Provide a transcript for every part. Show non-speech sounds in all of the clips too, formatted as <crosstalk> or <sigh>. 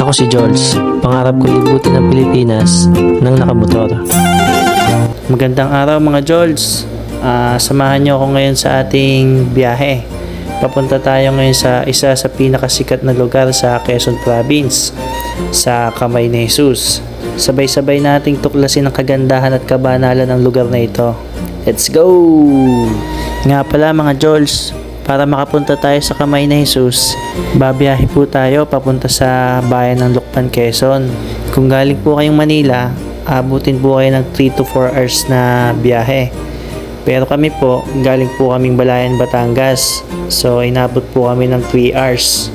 Ako si Jules. Pangarap ko libutin ang Pilipinas ng nakamotor. Magandang araw mga Jules. Ah, samahan niyo ako ngayon sa ating biyahe. Papunta tayo ngayon sa isa sa pinakasikat na lugar sa Quezon Province, sa Kamay ni Jesus. Sabay-sabay nating tuklasin ang kagandahan at kabanalan ng lugar na ito. Let's go! Nga pala mga Jules, para makapunta tayo sa Kamay ni Jesus, babiyahe po tayo papunta sa bayan ng Lukban, Quezon. Kung galing po kayong Manila, abutin po kayo ng 3 to 4 hours na biyahe. Pero kami po, galing po kaming Balayan, Batangas. So, inabot po kami ng 3 hours.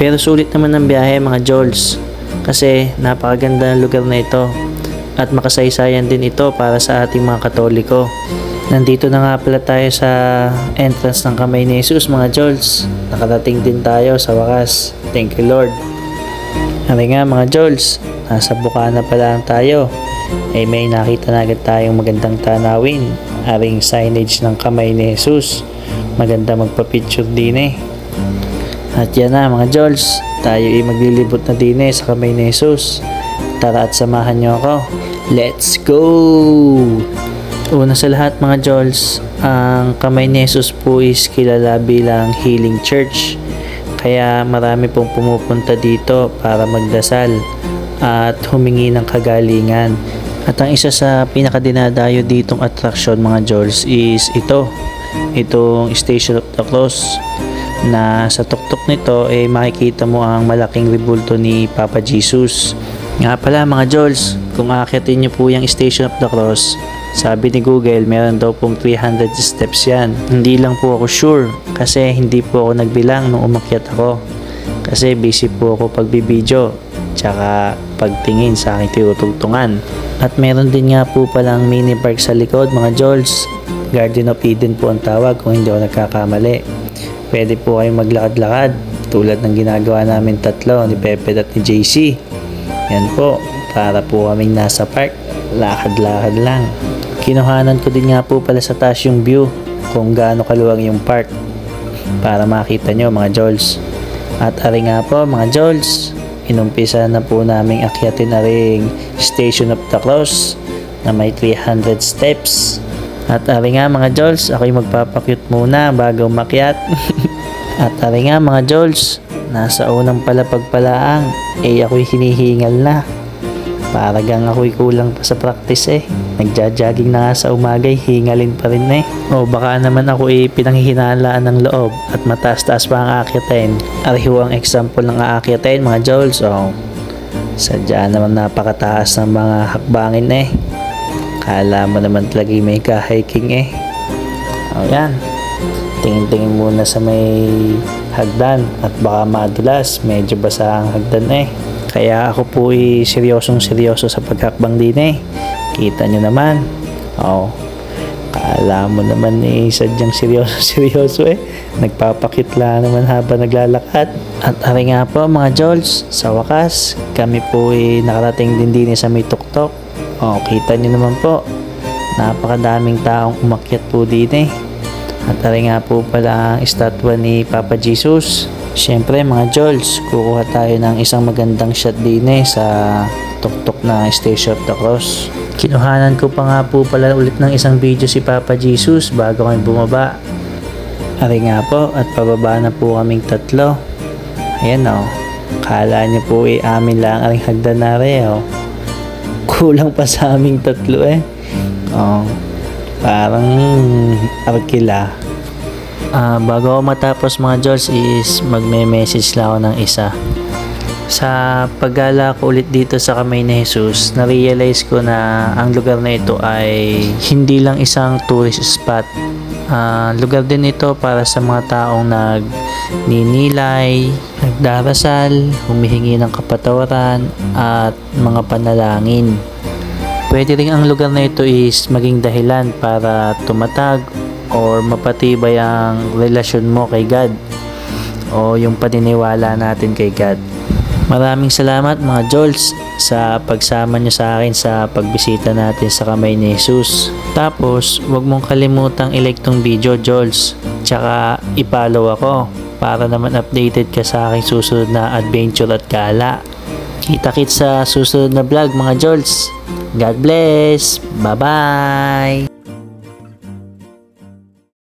Pero sulit naman ang biyahe mga Jols. Kasi napakaganda ng lugar na ito. At makasaysayan din ito para sa ating mga katoliko. Nandito na nga pala tayo sa entrance ng kamay ni Jesus mga Jols. Nakarating din tayo sa wakas. Thank you Lord. Hari nga mga Jols, nasa Bukana pa lang tayo. Eh may nakita na agad tayong magandang tanawin. Aring signage ng kamay ni Jesus. Maganda magpa-picture din eh. At yan na mga Jols, tayo ay maglilibot na din eh sa kamay ni Jesus. Tara at samahan niyo ako. Let's go! Una sa lahat mga Jols, ang Kamay ni Jesus po is kilala bilang Healing Church. Kaya marami pong pumupunta dito para magdasal at humingi ng kagalingan. At ang isa sa pinakadinadayo ditong atraksyon mga Jols is ito. Itong Station of the Cross na sa tuktok nito ay makikita mo ang malaking ribulto ni Papa Jesus. Nga pala mga Jols, kung aakyatin niyo po yung Station of the Cross, sabi ni Google, meron daw pong 300 steps yan. Hindi lang po ako sure kasi hindi po ako nagbilang nung umakyat ako. Kasi busy po ako pagbibideo tsaka pagtingin sa aking tinutugtungan. At meron din nga po palang mini park sa likod mga Jols. Garden of Eden po ang tawag kung hindi ako nagkakamali. Pwede po kayong maglakad-lakad tulad ng ginagawa namin tatlo ni Pepe at ni JC. Yan po, para po kaming nasa park. Lakad-lakad lang. Kinuhanan ko din nga po pala sa taas yung view kung gaano kaluwang yung park para makita nyo mga Jols. At ari nga po mga Jols, inumpisa na po naming akyatin na ring Station of the Cross na may 300 steps. At ari nga mga Jols, ako'y magpapakyut muna bago makyat. <laughs> At ari nga mga Jols, nasa unang palapagpalaang, eh ako'y hinihingal na. Para gang ako'y kulang pa sa practice eh. Nagja-jogging na nga sa umagay, hingalin pa rin eh. O baka naman ako eh pinanghihinalaan ng loob at mataas-taas pa ang aakyatin. Ariho ang example ng aakyatin mga Jols. O sadya naman napakataas ng mga hakbangin eh. Kala mo naman talaga may ka-hiking eh. O yan. Tingin-tingin muna sa may hagdan at baka madulas. Medyo basa ang hagdan eh. Kaya ako po ay seryosong seryoso sa paghakbang din eh. Kita nyo naman. Oo. Kala mo naman eh, sadyang seryoso <laughs> seryoso eh. Nagpapakitla naman habang naglalakad. At ari nga po mga Jols, sa wakas, kami po ay nakarating din din sa may tuktok. O, kita nyo naman po. Napakadaming taong umakyat po din eh. At ari nga po pala ang estatwa ni Papa Jesus. Siyempre mga Jols, kukuha tayo ng isang magandang shot din eh sa tuktok na Station of the Cross. Kinuhanan ko pa nga po pala ulit ng isang video si Papa Jesus bago kami bumaba. Ari nga po at pababa na po kaming tatlo. Ayan o. Kala niyo po eh amin lang ang hagdan na rin o. Kulang pa sa aming tatlo eh. Oh, parang arkila. Ah, bago ako matapos mga Jols is magme-message lang ako ng isa. Sa paggala ko ulit dito sa kamay ni Jesus, na-realize ko na ang lugar na ito ay hindi lang isang tourist spot. Ah, lugar din ito para sa mga taong nagninilay, nagdarasal, humihingi ng kapatawaran at mga panalangin. Pwede rin ang lugar na ito is maging dahilan para tumatag or mapatibay ang relasyon mo kay God o yung paniniwala natin kay God. Maraming salamat mga Jols sa pagsama nyo sa akin sa pagbisita natin sa kamay ni Jesus. Tapos, huwag mong kalimutang i-like tong video Jols. Tsaka i-follow ako para naman updated ka sa aking susunod na adventure at gala. Kita-kits sa susunod na vlog mga Jols. God bless. Bye-bye.